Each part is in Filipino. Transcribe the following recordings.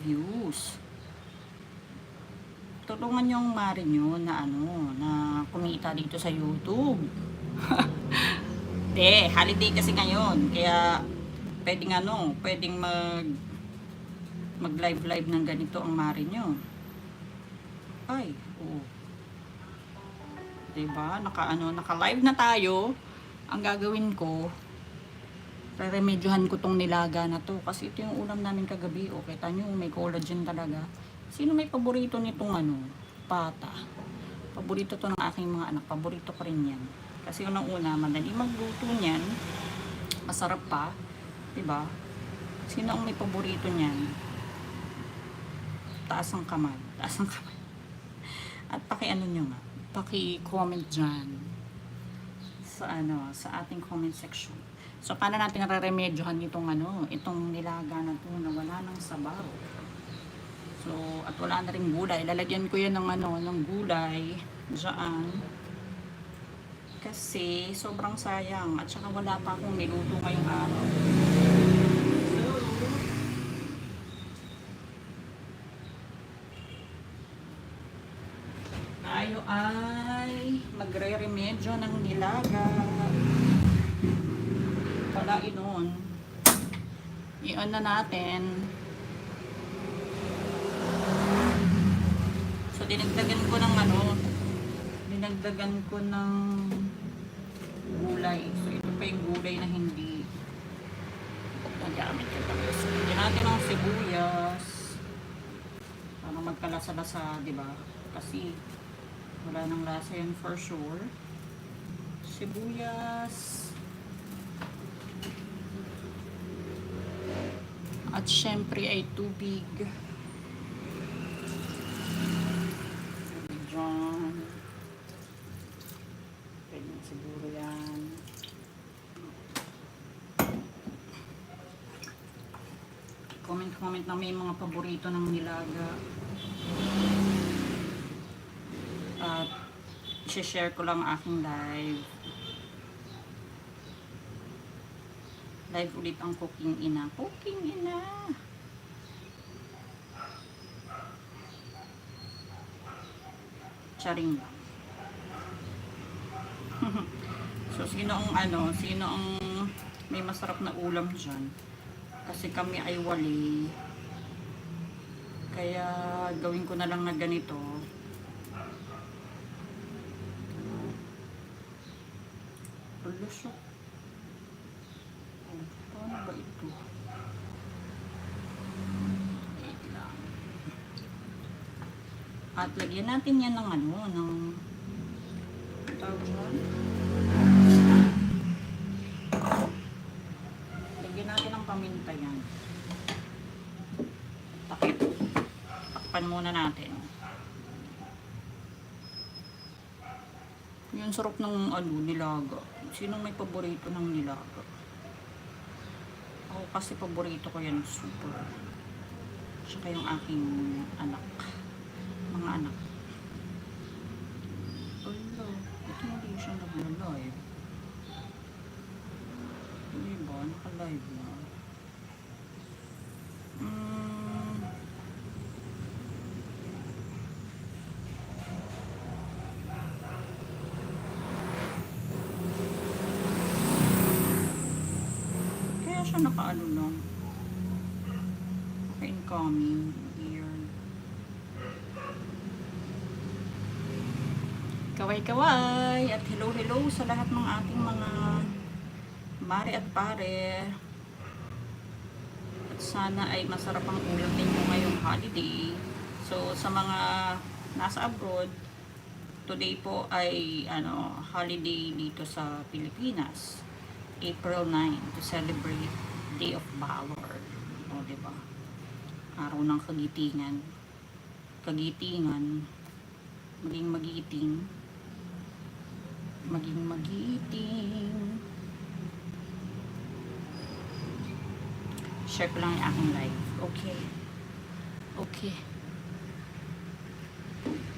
views. Tulungan yung mari nyo na ano, na kumita dito sa YouTube. De, holiday kasi ngayon. Kaya, pwedeng ano, pwedeng mag mag live live ng ganito ang mari nyo. Ay, oo. Diba? Naka, ano, naka live na tayo. Ang gagawin ko, re-remedyohan ko tong nilaga na to. Kasi ito yung ulam namin kagabi. O, kita nyo, may collagen talaga. Sino may paborito nitong ano, pata? Paborito to ng aking mga anak. Paborito ko rin yan. Kasi unang-una, madali magluto niyan. Masarap pa. 'di ba? Sino ang may paborito niyan? Taas ang kamay. Taas ang kamay. At paki-ano nyo nga. Paki-comment dyan. Sa ano, sa ating comment section. So, paano natin re-remedyohan itong ano, itong nilaga na to na wala ng sabaw. So, at wala na rin gulay. Lalagyan ko yan ng ano, ng gulay. Diyan. Kasi, sobrang sayang. At saka wala pa akong niluto ngayong araw. Tayo ay magre-remedyo ng nilaga. Pala inon. Na natin. So, dinagdagan ko ng ano, dinagdagan ko ng gulay. So, ito pa yung gulay na hindi nagamit ko pa. So, natin ng sibuyas. Para magkalasa-lasa, di ba? Kasi, wala nang lasa yan for sure. Sibuyas. At syempre ay tubig. Diyan. Pwede siguro yan. Comment-comment na may mga paborito ng nilaga. At share ko lang aking live. Live ulit ang cooking ina. Cooking ina! Charing lang. so, sino ang ano, sino ang may masarap na ulam dyan? Kasi kami ay wali. Kaya gawin ko na lang na ganito. Lusok. Oh, paano ba ito? Wait lang. At lagyan natin yan ng ano, ng tawag? Lagyan natin ng paminta yan. Takip. Takpan muna natin. Yung sarap ng ano, nilaga. Sinong may paborito ng nilaga? Kasi paborito ko yan super. Tsaka yung aking anak. Mga anak. Ala, ito hindi siya nag-live. Hindi ba? Naka-live na. Mm. Kaya siya naka-ano lang. Naka-incoming. Weird. Kaway-kaway at hello-hello sa lahat ng ating mga mare at pare. At sana ay masarap ang ulam ninyo ngayong holiday. So sa mga nasa abroad, today po ay ano holiday dito sa Pilipinas. April 9 to celebrate Day of Valor. O, ba? Araw ng kagitingan. Kagitingan. Maging magiting. Maging magiting. Share ko lang yung aking live. Okay. Okay.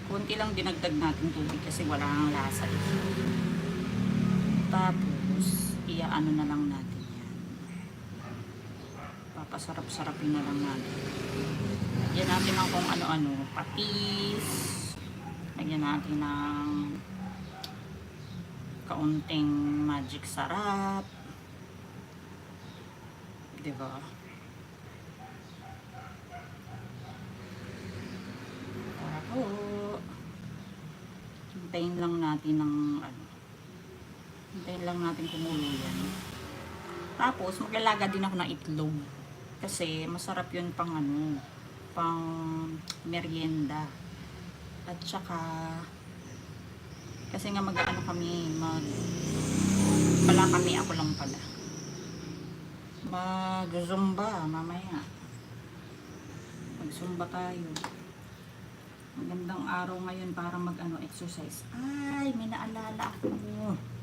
Kunti lang dinagdag natin tubig kasi wala nang lasa. eh. Tapos, iaano na lang natin yan. Papasarap-sarapin na lang natin. Lagyan natin ng kung ano-ano. Patis. Lagyan natin ng kaunting magic sarap. Diba? Para po. Hintayin lang natin ng ano. Hintayin lang natin kumulo yan. Tapos, maglalaga din ako ng itlog. Kasi, masarap yun pang ano, pang merienda. At saka, kasi nga mag-ano kami, mag, pala kami, ako lang pala. Mag-zumba, mamaya. Mag-zumba tayo. Magandang araw ngayon para mag-ano, exercise. Ay, may naalala ako.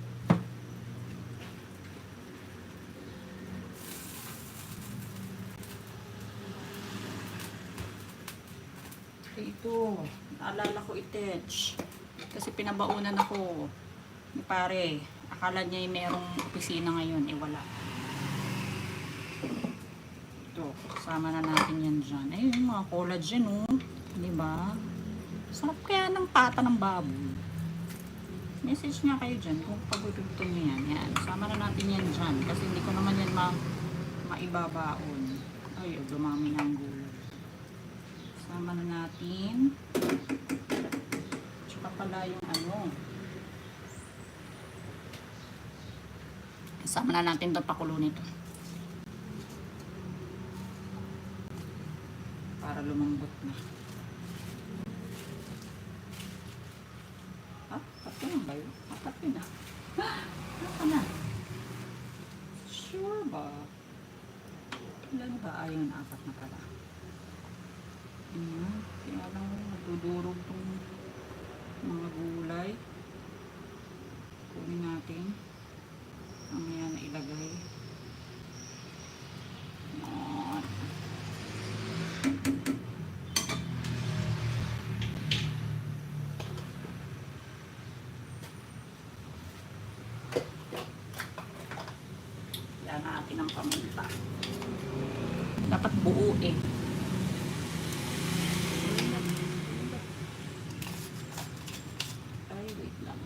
Ito, naalala ko itech. Kasi pinabaunan ako ni pare. Akala niya yung merong opisina ngayon, eh wala. Ito, kasama na natin yan dyan. Ayun, yung mga collagen, oh. Di ba? Sarap kaya ng pata ng baboy. Message nga kayo dyan kung pagututo nyo yan. Yan, sama na natin yan dyan. Kasi hindi ko naman yan ma maibabaon. Ay, oh, dumami ng gulay. Sama na natin. Tsaka pala yung ano. Sama na natin ito pakulo nito. Para lumambot na. Ah, tatlo na ba yun? Ah, tatlo na. Ano na? Sure ba? Ilan ba? Ayun, apat na pala. Ayan. Kaya lang natudurog tong mga gulay. Kunin natin. Mamaya na ilagay. Ayan. Yan natin ang paminta. Dapat buo eh. Ay, wait lang.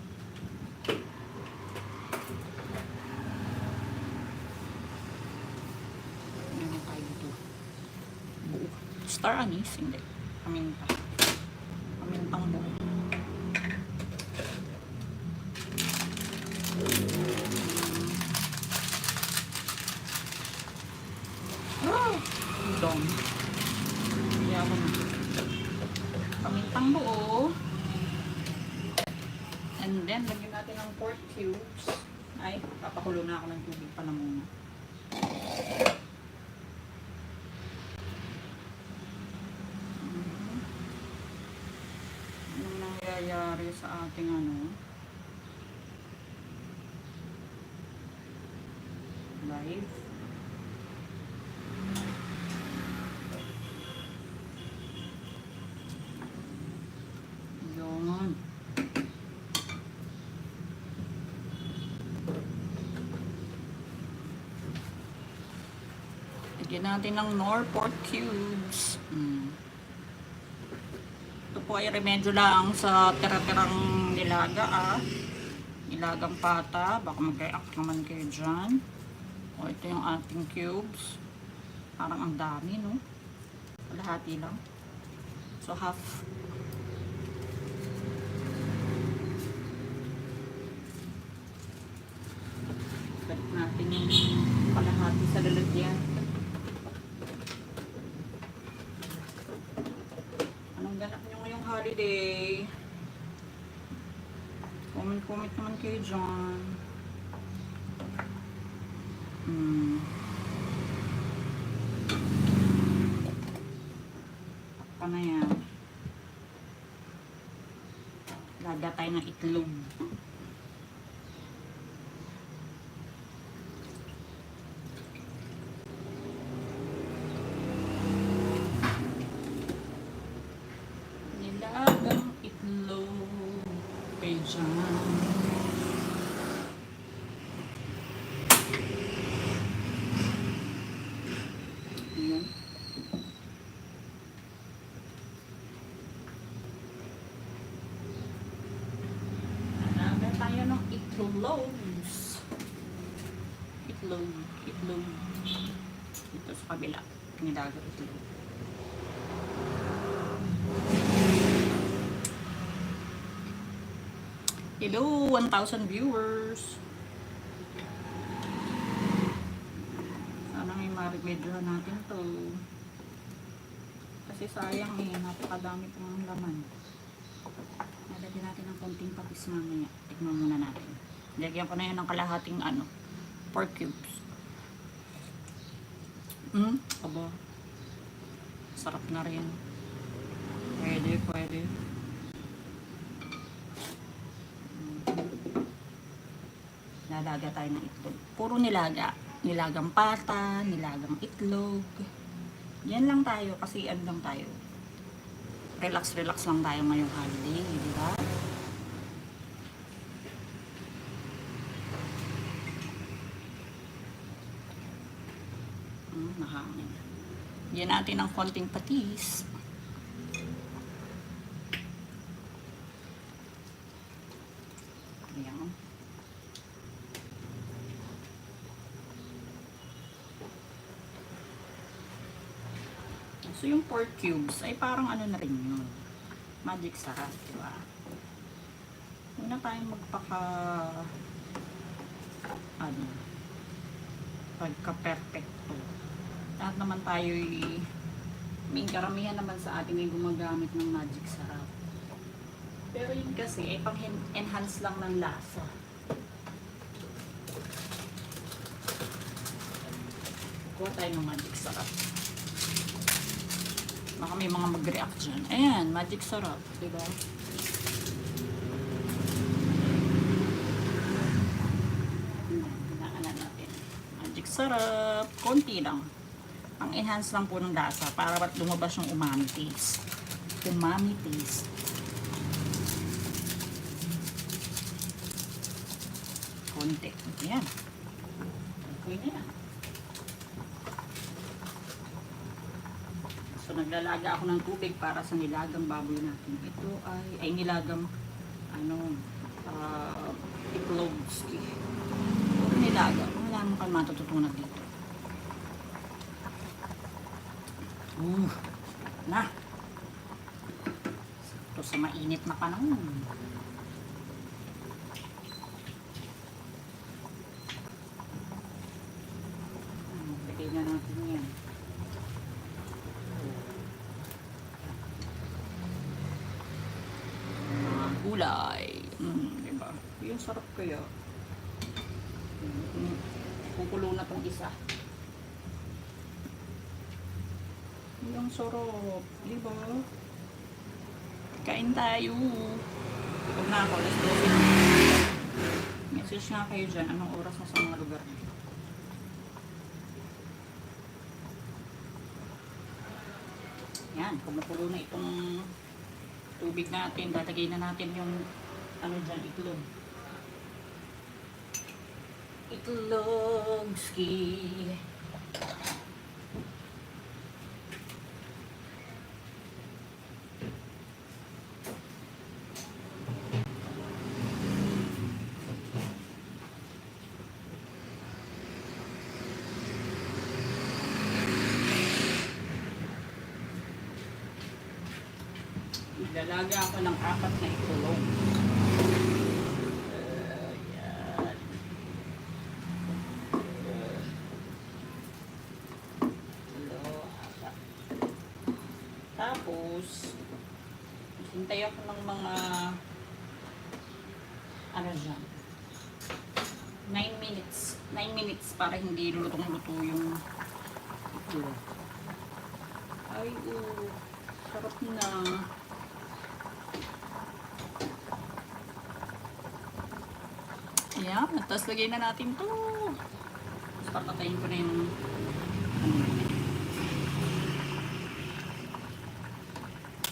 Ano tayo dito? Buo. Star anise? Hindi. Paminta. Pamintang buo. Ah! Dom. Kaya ako na. Pamintang buo. And then, lagyan natin ng pork cubes. Ay, papakulo na ako ng tubig pala muna. Mhm. Anong nangyayari sa ating ano? Live? Yun. Lagyan natin ng Norport cubes. Mm. Po ay remedyo lang sa tira-tirang nilaga ah. Nilagang pata. Baka mag-react naman kayo dyan. O ito yung ating cubes. Parang ang dami no. Kalahati lang. So half. Balik natin yung kalahati sa lalagyan. Anong ganap nyo holiday? Comment-comment naman kayo dyan. Hmm. Takpa na yan. Lada tayo ng itlog. Nilagang itlog. Okay, dyan. Ayan. Itlogs. Itlog. Itlog. Dito sa kabila. Nilaga itlog. Hello, 1,000 viewers. Sana may marimedyohan natin to. Kasi sayang eh, napakadami pong laman. Nalagyan natin ng konting patis mamaya. Tignan muna natin. Lagyan ko na yan ng kalahating ano, pork cubes. Hmm, aba. Sarap na rin. Pwede, pwede. Lalaga tayo ng itlog. Puro nilaga. Nilagang pata, nilagang itlog. Yan lang tayo kasi ano lang tayo. Relax, relax lang tayo ngayong holiday, di ba? Hmm, nahangin. Yan natin ng konting patis. Ayan. So yung pork cubes ay parang ano na rin yun. Magic sarap, di ba? Muna tayong magpaka ano pagka-perfecto. Lahat naman tayo may karamihan naman sa atin ay gumagamit ng magic sarap. Pero yun kasi ay pang enhance lang ng lasa. Kuha tayo ng magic sarap. Baka may mga mag-react dyan. Ayan, magic sarap. Diba? Hinaan natin. Magic sarap. Konti lang. Ang enhance lang po ng lasa para lumabas yung umami taste. Umami taste. Konti. Ayan. Okay na yan. So naglalaga ako ng tubig para sa nilagang baboy natin. Ito ay ay nilagang ano uh, itlogski. Nilaga. Wala mo kang matututunan dito. Uh, na. Ito sa mainit na panahon. Lagay na natin yan. mga gulay. Mm, diba? Yung sarap kaya. Mm, Kukulo na tong isa. Yung sarap. Diba? Kain tayo. Huwag na ako. Let's. Message nga kayo dyan. Anong oras na sa mga lugar niyo? Yan. Kumukulo na itong tubig natin, lalagay na natin yung ano dyan, itlog. Itlog ski. Lalaga ako ng apat na. Tatlo, apat. Tapos, hintay ako ng mga ano dyan 9 minutes 9 minutes para hindi lutong-luto yung itlog. Ay, oh, sarap na. Ayan, tapos lagay na natin to. Papatayin ko na yung ano na.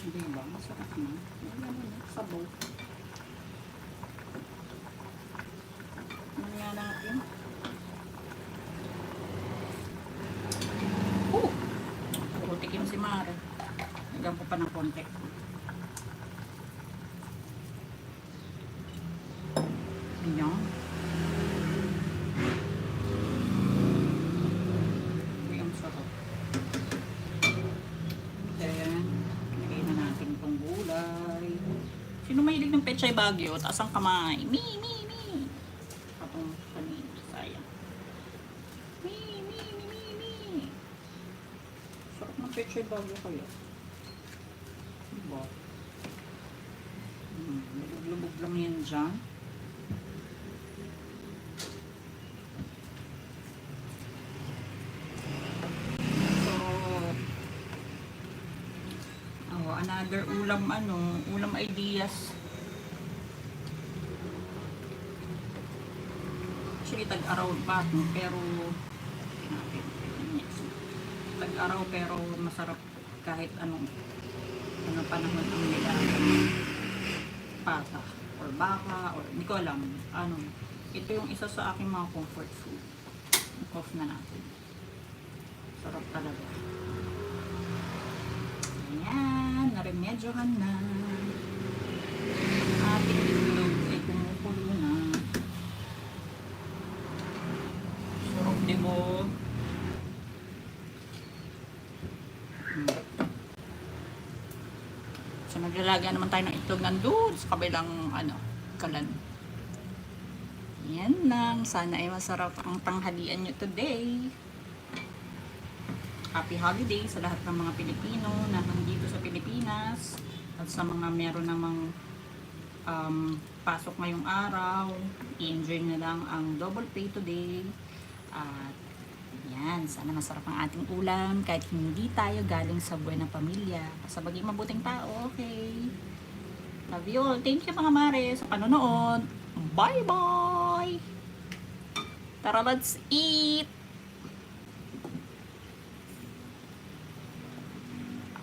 Hindi ba? Masarap na. Ayan, ano, sabaw. Ano nga natin? Oh! Puro tikim si Mara. Lagyan ko pa ng konti. Ayan. ng pechay bagyo, taas ang kamay. Mi, mi, mi. Katong kanina, sayang. Mi, mi, mi, mi, mi. Sarap ng pechay bagyo kaya. Diba? Hmm, lubog-lubog lang yan dyan. Oh, another ulam ano, ulam ideas. Actually, tag-araw pa, no? pero natin. Tag-araw pero masarap kahit anong ano panahon ang nilagang pata or baka or hindi ko alam ano ito yung isa sa aking mga comfort food off na natin sarap talaga Ayan, naremedyohan na. Ang ating itlog ay kumukulo na. Sarap, di mo? Hmm. So, maglalagyan naman tayo ng itlog nandun sa kabilang, ano, kalan. Yan lang. Sana ay masarap ang tanghalian nyo today. Happy holiday sa lahat ng mga Pilipino na nandito sa Pilipinas at sa mga meron namang um, pasok ngayong araw. I-enjoy na lang ang double pay today. At yan, sana masarap ang ating ulam kahit hindi tayo galing sa buhay ng pamilya. Sa baging mabuting tao, okay? Love you all. Thank you mga mare sa panonood. Bye-bye! Tara, let's eat!